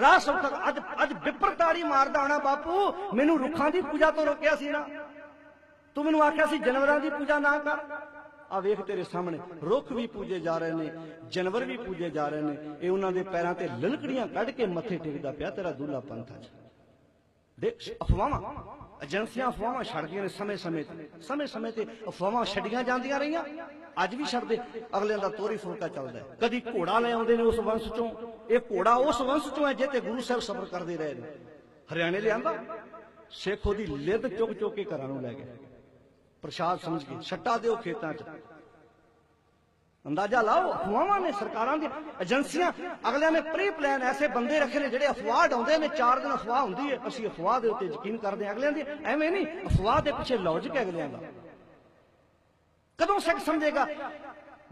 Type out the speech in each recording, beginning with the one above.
ਰਾਹ ਸੌਖਾ ਅੱਜ ਅੱਜ ਵਿਪਰਤਾੜੀ ਮਾਰਦਾ ਹੋਣਾ ਬਾਪੂ। ਮੈਨੂੰ ਰੁੱਖਾਂ ਦੀ ਪੂਜਾ ਤੋਂ ਰੋਕਿਆ ਸੀ ਨਾ। ਤੂੰ ਮੈਨੂੰ ਆਖਿਆ ਸੀ ਜਾਨਵਰਾਂ ਦੀ ਪੂਜਾ ਨਾ ਕਰ। ਆ ਵੇਖ ਤੇਰੇ ਸਾਹਮਣੇ, ਰੁੱਖ ਵੀ ਪੂਜੇ ਜਾ ਰਹੇ ਨੇ, ਜਾਨਵਰ ਵੀ ਪੂਜੇ ਜਾ ਰਹੇ ਨੇ। ਇਹ ਉਹਨਾਂ ਦੇ ਪੈਰਾਂ ਤੇ ਲਲਕੜੀਆਂ ਕੱਢ ਕੇ ਮੱਥੇ ਟੇਕਦਾ ਪਿਆ ਤੇਰਾ ਦੁੱਲਾ ਪੰਥ ਅੱਜ। ਦੇਖ, ਅਫਵਾਹਾਂ। ਏਜੰਸੀਆਂ ਅਫਵਾਹਾਂ ਛੱਡਦੀਆਂ ਨੇ ਸਮੇਂ ਸਮੇਂ ਤੇ। ਸਮੇਂ ਸਮੇਂ ਤੇ ਅਫਵਾਹਾਂ ਛੱਡੀਆਂ ਜਾਂਦੀਆਂ ਰਹੀਆਂ। ਅੱਜ ਵੀ ਛੱਡਦੇ, ਅਗਲਿਆਂ ਦਾ ਤੋਰੀ ਫੁਲਕਾ ਚੱਲਦਾ ਹੈ। ਕਦੀ ਘੋੜਾ ਲੈ ਆਉਂਦੇ ਨੇ ਉਸ ਵੰਸ਼ ਚੋਂ। ਇਹ ਘੋੜਾ ਉਸ ਵੰਸ਼ ਚੋਂ ਹੈ ਜੇ ਤੇ ਗੁਰੂ ਸਾਹਿਬ ਸਬਰ ਕਰਦੇ ਰਹੇ ਨੇ। ਹਰਿਆਣੇ ਲਿਆਂਦਾ। ਸਿੱਖ ਉਹਦੀ ਲਿੱਦ ਚੁੱਕ ਚੁੱਕ ਕੇ ਘਰਾਂ ਨੂੰ ਲੈ ਗਏ ਪ੍ਰਸ਼ਾਦ ਸਮਝ ਕੇ, ਛੱਟਾ ਦਿਓ ਖੇਤਾਂ 'ਚ। ਅੰਦਾਜ਼ਾ ਲਾਓ, ਅਫਵਾਹਾਂ ਨੇ ਸਰਕਾਰਾਂ ਦੀ ਏਜੰਸੀਆਂ, ਅਗਲਿਆਂ ਨੇ ਪ੍ਰੀ ਪਲਾਨ ਐਸੇ ਬੰਦੇ ਰੱਖੇ ਨੇ ਜਿਹੜੇ ਅਫਵਾਹ ਡਾਉਂਦੇ ਨੇ, ਚਾਰ ਦਿਨ ਅਫਵਾਹ ਹੁੰਦੀ ਹੈ, ਅਸੀਂ ਅਫਵਾਹ ਦੇ ਉੱਤੇ ਯਕੀਨ ਕਰਦੇ ਹਾਂ। ਅਗਲਿਆਂ ਦੀ ਐਵੇਂ ਨਹੀਂ, ਅਫਵਾਹ ਦੇ ਪਿੱਛੇ ਲੌਜਿਕ ਹੈ ਅਗਲਿਆਂ ਦਾ। ਕਦੋਂ ਸਿੱਖ ਸਮਝੇਗਾ?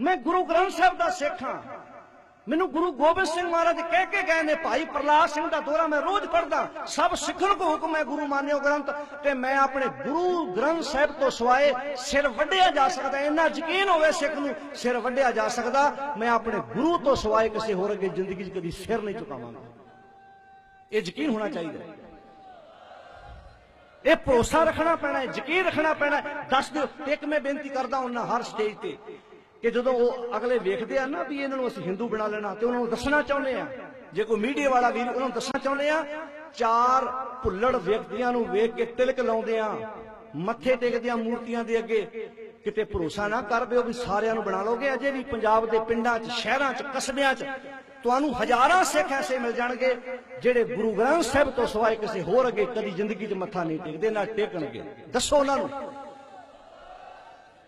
ਮੈਂ ਗੁਰੂ ਗ੍ਰੰਥ ਸਾਹਿਬ ਦਾ ਸਿੱਖ ਹਾਂ। ਮੈਨੂੰ ਗੁਰੂ ਗੋਬਿੰਦ ਸਿੰਘ ਮਹਾਰਾਜ ਕਹਿ ਕੇ ਗਏ ਨੇ, ਭਾਈ ਪ੍ਰਲਾਦ ਸਿੰਘ ਦਾ ਦੋਰਾ ਮੈਂ ਰੋਜ਼ ਪੜਦਾ ਸਭ ਸਿੱਖਣ ਕੋ ਹੁਕਮ ਹੈ ਗੁਰੂ ਮਾਨਿਓ ਗ੍ਰੰਥ, ਤੇ ਮੈਂ ਆਪਣੇ ਗੁਰੂ ਗ੍ਰੰਥ ਸਾਹਿਬ ਤੋਂ ਸਿਵਾਏ ਸਿਰ ਵੱਢਿਆ ਜਾ ਸਕਦਾ, ਇੰਨਾ ਯਕੀਨ ਹੋਵੇ ਸਿੱਖ ਨੂੰ, ਸਿਰ ਵੱਢਿਆ ਜਾ ਸਕਦਾ, ਮੈਂ ਆਪਣੇ ਗੁਰੂ ਤੋਂ ਸਵਾਏ ਕਿਸੇ ਹੋਰ ਅੱਗੇ ਜ਼ਿੰਦਗੀ 'ਚ ਕਦੀ ਸਿਰ ਨਹੀਂ ਝੁਕਾਵਾਂਗਾ। ਇਹ ਯਕੀਨ ਹੋਣਾ ਚਾਹੀਦਾ ਇਹ ਭਰੋਸਾ ਰੱਖਣਾ ਪੈਣਾ ਹੈ, ਯਕੀਨ ਰੱਖਣਾ ਪੈਣਾ ਹੈ। ਦੱਸ ਦਿਓ ਇੱਕ ਮੈਂ ਬੇਨਤੀ ਕਰਦਾ ਹਾਂ ਹਰ ਸਟੇਜ ਤੇ ਕਿ ਜਦੋਂ ਉਹ ਅਗਲੇ ਵੇਖਦੇ ਆ ਨਾ ਵੀ ਇਹਨਾਂ ਨੂੰ ਅਸੀਂ ਹਿੰਦੂ ਬਣਾ ਲੈਣਾ ਤੇ ਉਹਨਾਂ ਨੂੰ ਦੱਸਣਾ ਚਾਹੁੰਦੇ ਆ, ਜੇ ਕੋਈ ਮੀਡੀਆ ਵਾਲਾ ਵੀਰ ਉਹਨਾਂ ਨੂੰ ਦੱਸਣਾ ਚਾਹੁੰਦੇ ਆ, ਚਾਰ ਭੁੱਲੜ ਵਿਅਕਤੀਆਂ ਨੂੰ ਵੇਖ ਕੇ ਤਿਲਕ ਲਾਉਂਦੇ ਆ, ਮੱਥੇ ਟੇਕਦੇ ਮੂਰਤੀਆਂ ਦੇ ਅੱਗੇ, ਕਿਤੇ ਭਰੋਸਾ ਨਾ ਕਰ ਦਿਓ ਵੀ ਸਾਰਿਆਂ ਨੂੰ ਬਣਾ ਲਓਗੇ, ਅਜੇ ਵੀ ਪੰਜਾਬ ਦੇ ਪਿੰਡਾਂ 'ਚ, ਸ਼ਹਿਰਾਂ 'ਚ, ਕਸਬਿਆਂ 'ਚ, ਤੁਹਾਨੂੰ ਹਜ਼ਾਰਾਂ ਸਿੱਖ ਐਸੇ ਮਿਲ ਜਾਣਗੇ, ਜਿਹੜੇ ਗੁਰੂ ਗ੍ਰੰਥ ਸਾਹਿਬ ਤੋਂ ਸਿਵਾਏ ਕਿਸੇ ਹੋਰ ਅੱਗੇ ਕਦੀ ਜ਼ਿੰਦਗੀ 'ਚ ਮੱਥਾ ਨਹੀਂ ਟੇਕਦੇ, ਨਾ ਟੇਕਣਗੇ। ਦੱਸੋ ਉਹਨਾਂ ਨੂੰ।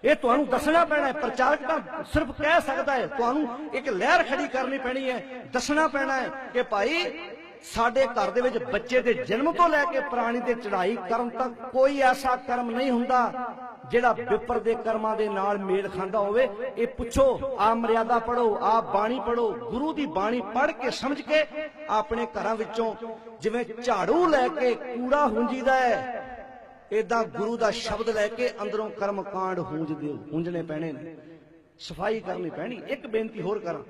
ਇਹ ਤੁਹਾਨੂੰ ਦੱਸਣਾ ਪੈਣਾ ਹੈ, ਪ੍ਰਚਾਰਕ ਤਾਂ ਸਿਰਫ ਕਹਿ ਸਕਦਾ ਹੈ, ਤੁਹਾਨੂੰ ਇੱਕ ਲਹਿਰ ਖੜੀ ਕਰਨੀ ਪੈਣੀ ਹੈ, ਦੱਸਣਾ ਪੈਣਾ ਹੈ ਕਿ ਭਾਈ ਸਾਡੇ ਘਰ ਦੇ ਵਿੱਚ ਬੱਚੇ ਦੇ ਜਨਮ ਤੋਂ ਲੈ ਕੇ ਪ੍ਰਾਣੀ ਤੇ ਚੜ੍ਹਾਈ ਕਰਨ ਤੱਕ ਕੋਈ ਐਸਾ ਕਰਮ ਨਹੀਂ ਹੁੰਦਾ ਜਿਹੜਾ ਵਿਪਰ ਦੇ ਕਰਮਾਂ ਦੇ ਨਾਲ ਮੇਲ ਖਾਂਦਾ ਹੋਵੇ। ਇਹ ਪੁੱਛੋ ਆ ਮਰਿਆਦਾ ਪੜੋ ਆ ਬਾਣੀ ਪੜੋ ਗੁਰੂ ਦੀ ਬਾਣੀ ਪੜ੍ਹ ਕੇ ਸਮਝ ਕੇ ਆਪਣੇ ਘਰਾਂ ਵਿੱਚੋਂ ਜਿਵੇਂ ਝਾੜੂ ਲੈ ਕੇ ਕੂੜਾ ਹੁੰਜੀਦਾ ਹੈ ਏਦਾਂ ਗੁਰੂ ਦਾ ਸ਼ਬਦ ਲੈ ਕੇ ਅੰਦਰੋਂ ਕਰਮ ਕਾਂਡ ਹੂੰਜਦੇ ਹੂੰਜਣੇ ਪੈਣੇ ਨੇ। ਸਫ਼ਾਈ ਕਰਨੀ ਪੈਣੀ। ਇੱਕ ਬੇਨਤੀ ਹੋਰ ਕਰਾਂ।